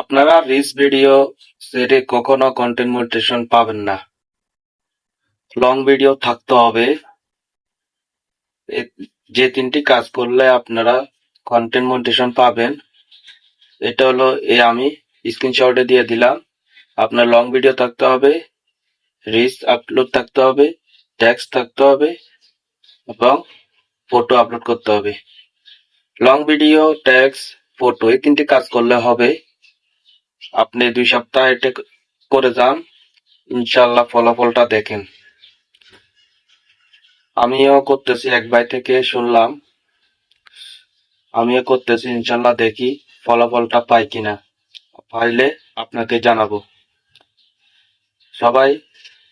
আপনারা reels video সেটে কখনো কন্টেন্ট মনিটাইজেশন পাবেন না। লং ভিডিও থাকতে হবে। যে তিনটি কাজ করলে আপনারা কন্টেন্ট মনিটাইজেশন পাবেন, এটা হলো এ আমি স্ক্রিনশটে দিয়ে দিলাম। আপনার লং ভিডিও থাকতে হবে রিলস আপলোড থাকতে হবে টেক্সট থাকতে হবে, এবং ফটো আপলোড করতে হবে। লং ভিডিও ট্যাক্স ফটো এই তিনটি কাজ করলে হবে। আপনি দুই সপ্তাহ এটা করে যান ইনশাল্লাহ ফলাফলটা দেখেন। আমিও করতেছি, এক ভাই থেকে শুনলাম। আমিও করতেছি ইনশাল্লাহ দেখি ফলাফলটা পাই কিনা। পাইলে আপনাকে জানাব। সবাই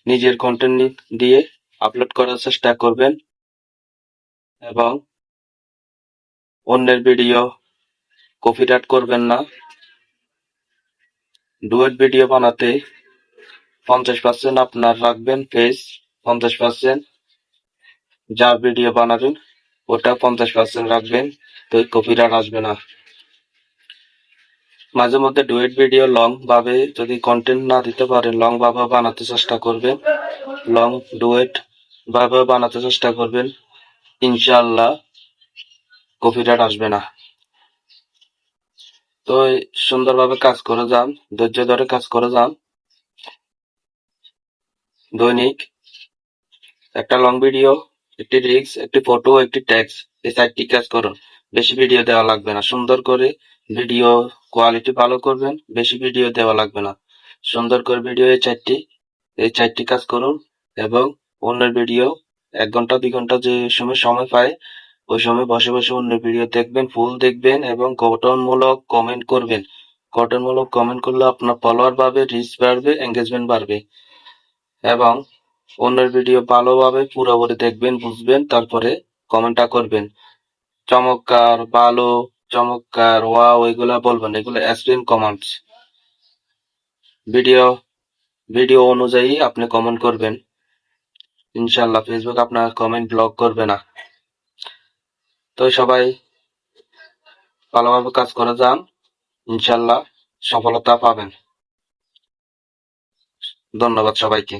নিজের কন্টেন্ট দিয়ে আপলোড করার চেষ্টা করবেন এবং অন্যের ভিডিও কপিরাইট করবেন না। ডুয়েট ভিডিও বানাতে পঞ্চাশ পার্সেন্ট আপনার রাখবেন ফেস পঞ্চাশ পার্সেন্ট যা ভিডিও বানাবেন, ওটা পঞ্চাশ পার্সেন্ট রাখবেন, তো কপিরাইট আসবে না। মাঝে মধ্যে ডুয়েট ভিডিও লং ভাবে যদি কন্টেন্ট না দিতে পারেন লং ভাবে বানাতে চেষ্টা করবেন। লং ডুয়েট ভাবে বানাতে চেষ্টা করবেন ইনশাল্লাহ কপিরাইট আসবে না। তো সুন্দরভাবে কাজ করে যান ধৈর্য ধরে কাজ করে যান দৈনিক একটা লং ভিডিও একটি রিক্স একটি ফটো একটি ট্যাক্স এই চারটি কাজ করুন বেশি ভিডিও দেওয়া লাগবে না। সুন্দর করে ভিডিও কোয়ালিটি ভালো করবেন, বেশি ভিডিও দেওয়া লাগবে না। সুন্দর করে ভিডিও এই চারটি এই চারটি কাজ করুন এবং অন্যের ভিডিও এক ঘণ্টা, দুই ঘণ্টা যে সময় সময় পায় ওই সময় বসে বসে অন্যের ভিডিও দেখবেন, ফুল দেখবেন এবং গঠনমূলক কমেন্ট করবেন। গঠনমূলক কমেন্ট করলে আপনার ফলোয়ার বাড়বে রিচ বাড়বে এঙ্গেজমেন্ট বাড়বে এবং অন্যের ভিডিও ভালোভাবে পুরোপুরি দেখবেন, বুঝবেন, তারপরে কমেন্টটা করবেন। চমৎকার, ভালো, চমৎকার ওয়াও এগুলা বলবেন, এগুলো এক্সট্রিম কমেন্টস ভিডিও ভিডিও অনুযায়ী আপনি কমেন্ট করবেন। ইনশাল্লাহ ফেসবুক আপনার কমেন্ট ব্লক করবে না। তো সবাই ভালোভাবে কাজ করে যান ইনশাল্লাহ সফলতা পাবেন। ধন্যবাদ সবাইকে।